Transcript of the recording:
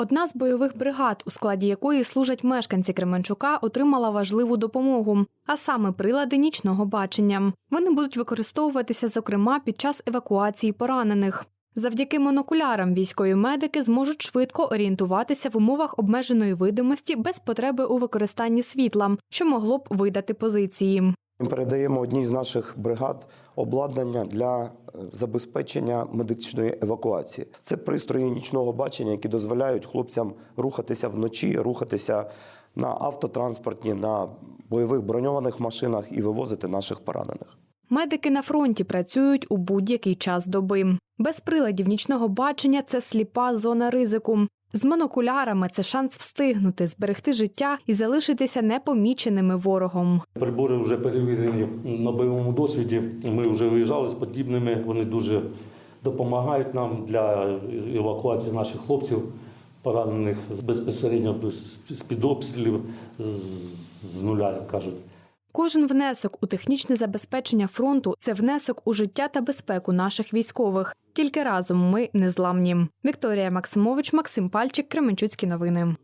Одна з бойових бригад, у складі якої служать мешканці Кременчука, отримала важливу допомогу, а саме прилади нічного бачення. Вони будуть використовуватися, зокрема, під час евакуації поранених. Завдяки монокулярам військові медики зможуть швидко орієнтуватися в умовах обмеженої видимості без потреби у використанні світла, що могло б видати позиції. Ми передаємо одній з наших бригад обладнання для е, забезпечення медичної евакуації. Це пристрої нічного бачення, які дозволяють хлопцям рухатися вночі, рухатися на автотранспортні, на бойових броньованих машинах і вивозити наших поранених. Медики на фронті працюють у будь-який час доби. Без приладів нічного бачення це сліпа зона ризику. З монокулярами це шанс встигнути, зберегти життя і залишитися непоміченими ворогом. Прибори вже перевірені на бойовому досвіді. Ми вже виїжджали з подібними. Вони дуже допомагають нам для евакуації наших хлопців, поранених безпосередньо з-під обстрілів з- з нуля, як кажуть. Кожен внесок у технічне забезпечення фронту це внесок у життя та безпеку наших військових. Тільки разом ми незламні. Вікторія Максимович, Максим Пальчик, Кременчуцькі новини.